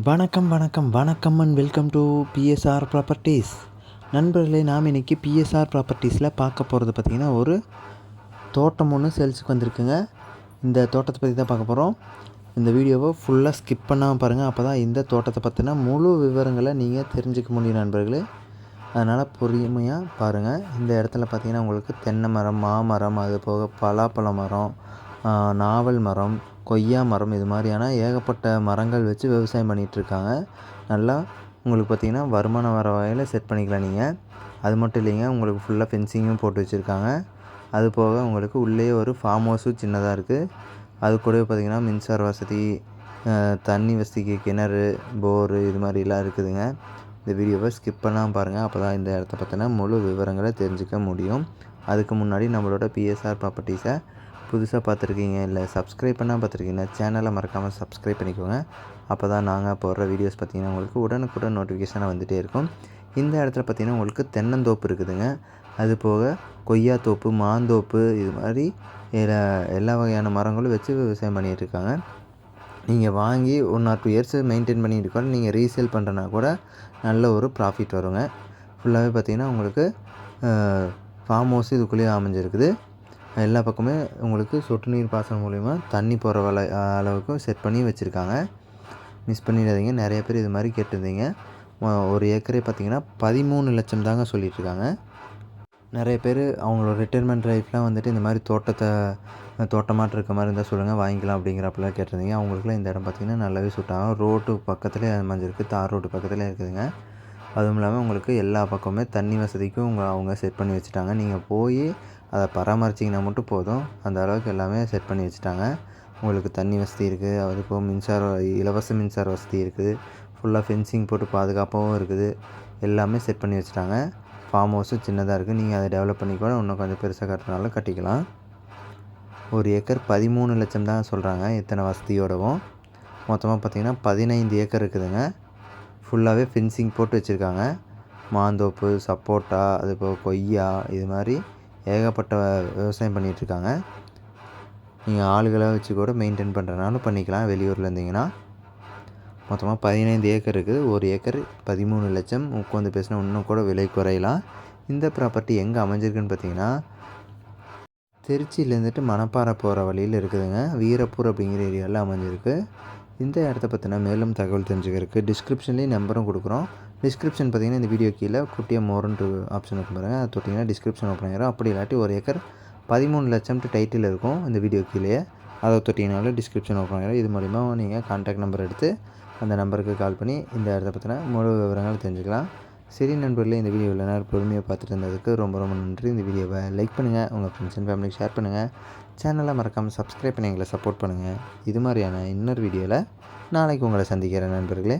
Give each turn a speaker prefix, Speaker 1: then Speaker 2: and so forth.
Speaker 1: வணக்கம் வணக்கம் வணக்கம் and welcome to PSR properties நண்பர்களே நாம் இன்றைக்கி பிஎஸ்ஆர் ப்ராப்பர்ட்டிஸில் பார்க்க போகிறது பார்த்திங்கன்னா ஒரு தோட்டம் ஒன்று சேல்ஸுக்கு வந்திருக்குங்க. இந்த தோட்டத்தை பற்றி தான் பார்க்க போகிறோம் இந்த வீடியோவை ஃபுல்லாக ஸ்கிப் பண்ணாமல் பாருங்கள் அப்போ தான் இந்த தோட்டத்தை பற்றின முழு விவரங்களை நீங்கள் தெரிஞ்சுக்க முடியும் நண்பர்களே. அதனால் பொறுமையாக பாருங்கள் இந்த இடத்துல பார்த்திங்கன்னா உங்களுக்கு தென்னை மரம் மாமரம் அது போக பலாப்பழ மரம் நாவல் மரம் கொய்யா மரம் இது மாதிரியான ஏகப்பட்ட மரங்கள் வச்சு விவசாயம் பண்ணிகிட்ருக்காங்க நல்லா உங்களுக்கு பார்த்திங்கன்னா வருமானம் வர வகையில் செட் பண்ணிக்கலாம் நீங்கள் அது மட்டும் இல்லைங்க உங்களுக்கு ஃபுல்லாக ஃபென்சிங்கும் போட்டு வச்சுருக்காங்க. அது போக உங்களுக்கு உள்ளேயே ஒரு ஃபார்ம் ஹவுஸும் சின்னதாக இருக்குது அது கூடவே பார்த்திங்கன்னா மின்சார வசதி தண்ணி வசதிக்கு கிணறு போரு இது மாதிரிலாம் இருக்குதுங்க. இந்த வீடியோவை ஸ்கிப் பண்ணாமல் பாருங்கள் அப்போ தான் இந்த இடத்த பற்றின முழு விவரங்களை தெரிஞ்சுக்க முடியும். அதுக்கு முன்னாடி நம்மளோட பிஎஸ்ஆர் ப்ராப்பர்ட்டிஸை புதுசாக பார்த்துருக்கீங்க இல்லை சப்ஸ்கிரைப் பண்ணால் பார்த்துருக்கீங்க சேனலை மறக்காமல் சப்ஸ்கிரைப் பண்ணிக்கோங்க. அப்போ தான் நாங்கள் போடுற வீடியோஸ் பார்த்திங்கன்னா உங்களுக்கு உடனுக்குடன் நோட்டிஃபிகேஷனாக வந்துகிட்டே இருக்கும். இந்த இடத்துல பார்த்திங்கன்னா உங்களுக்கு தென்னந்தோப்பு இருக்குதுங்க. அது போக கொய்யா தோப்பு மாந்தோப்பு இது மாதிரி எல்லா எல்லா வகையான மரங்களும் வச்சு விவசாயம் பண்ணிகிட்டு இருக்காங்க. நீங்கள் வாங்கி one or two years maintain பண்ணிட்டு கூட நீங்கள் ரீசேல் பண்ணுறனா கூட நல்ல ஒரு ப்ராஃபிட் வருங்க. ஃபுல்லாகவே பார்த்திங்கன்னா உங்களுக்கு ஃபார்ம் ஹவுஸ் இதுக்குள்ளேயே அமைஞ்சிருக்குது. எல்லா பக்கமே உங்களுக்கு சொட்டு நீர் பாசனம் மூலிமா தண்ணி போகிற வள அளவுக்கு செட் பண்ணி வச்சுருக்காங்க. மிஸ் பண்ணிடாதீங்க. நிறைய பேர் இது மாதிரி கேட்டிருந்தீங்க. ஒரு ஏக்கரே பார்த்திங்கன்னா பதிமூணு லட்சம் தாங்க சொல்லிகிட்ருக்காங்க நிறைய பேர் அவங்களோட ரிட்டைர்மெண்ட் லைஃப்லாம் வந்துட்டு இந்த மாதிரி தோட்டத்தை தோட்டமாட்டு இருக்க மாதிரி இருந்தால் சொல்லுங்கள் வாங்கிக்கலாம் அப்படிங்கிறப்பெல்லாம் கேட்டிருந்தீங்க. அவங்களுக்குலாம் இந்த இடம் பார்த்திங்கன்னா நல்லாவே சுட்டாங்க ரோட்டு பக்கத்துலேயே அமைஞ்சிருக்கு தார் ரோட்டு பக்கத்துலேயே இருக்குதுங்க. அதுவும் இல்லாமல் உங்களுக்கு எல்லா பக்கமுமே தண்ணி வசதிக்கும் உங்கள் அவங்க செட் பண்ணி வச்சுட்டாங்க. நீங்கள் போய் அதை பராமரிச்சிங்கன்னா மட்டும் போதும். அந்த அளவுக்கு எல்லாமே செட் பண்ணி வச்சுட்டாங்க. உங்களுக்கு தண்ணி வசதி இருக்குது அது போக மின்சார இலவச மின்சார வசதி இருக்குது. ஃபுல்லாக ஃபென்சிங் போட்டு பாதுகாப்பாகவும் இருக்குது. எல்லாமே செட் பண்ணி வச்சுட்டாங்க. ஃபார்ம் ஹவுஸும் சின்னதாக இருக்குது நீங்கள் அதை டெவலப் பண்ணி கூட இன்னும் கொஞ்சம் பெருசாக கட்டுறனாலும் கட்டிக்கலாம். ஒரு ஏக்கர் பதிமூணு லட்சம் தான் சொல்கிறாங்க இத்தனை வசதியோடவும். மொத்தமாக பார்த்திங்கன்னா பதினைந்து ஏக்கர் இருக்குதுங்க. ஃபுல்லாகவே ஃபென்சிங் போட்டு வச்சுருக்காங்க. மாந்தோப்பு சப்போட்டா அது போக கொய்யா இது மாதிரி ஏகப்பட்ட விவசாயம் பண்ணிகிட்ருக்காங்க. நீங்கள் ஆளுகளை வச்சு கூட மெயின்டைன் பண்ணுறனாலும் பண்ணிக்கலாம். வெளியூரில் இருந்தீங்கன்னா மொத்தமாக பதினைந்து ஏக்கர் இருக்குது. ஒரு ஏக்கர் பதிமூணு லட்சம் உட்காந்து பேசினா இன்னும் கூட விலை குறையலாம். இந்த ப்ராப்பர்ட்டி எங்கே அமைஞ்சிருக்குன்னு பார்த்தீங்கன்னா திருச்சியிலேருந்துட்டு மணப்பாறை போகிற வழியில் இருக்குதுங்க. வீரப்பூர் அப்படிங்கிற ஏரியாவில் அமைஞ்சிருக்கு. இந்த இடத்த பற்றின மேலும் தகவல் தெரிஞ்சுக்கிறதுக்கு டிஸ்கிரிப்ஷன்லேயும் நம்பரும் கொடுக்குறோம். டிஸ்கிரிப்ஷன் பார்த்திங்கன்னா இந்த வீடியோ கீழே குட்டியாக மோரன்ட்டு ஆப்ஷன் இருக்கும் பாருங்கள் அதை தொட்டிங்கன்னா டிஸ்கிரிப்ஷன் ஓப்பன் ஆகிரும் அப்படி இல்லாட்டி ஒரு ஏக்கர் பதிமூணு லட்சம்ட்டு டைட்டில் இருக்கும் இந்த வீடியோ கீழே அதை தொட்டிங்கனாலும் டிஸ்கிரிப்ஷன் ஓப்பன் ஆகிரும் இது மூலிமா நீங்கள் கான்டாக்ட் நம்பர் எடுத்து அந்த நம்பருக்கு கால் பண்ணி இந்த இடத்த பற்றின முழு விவரங்கள் தெரிஞ்சுக்கலாம். சரி நண்பர்களே இந்த வீடியோ இவ்வளோ நேரம் பொறுமையாக பார்த்துட்டு இருந்ததுக்கு ரொம்ப ரொம்ப நன்றி. இந்த வீடியோவை லைக் பண்ணுங்கள் உங்கள் ஃப்ரெண்ட்ஸ் அண்ட் ஃபேமிலிக்கு ஷேர் பண்ணுங்கள் சேனலை மறக்காமல் சப்ஸ்கிரைப் பண்ணி எங்களை சப்போர்ட் பண்ணுங்கள் இது மாதிரியான இன்னொரு வீடியோவில் நாளைக்கு உங்களை சந்திக்கிறேன் நண்பர்களே.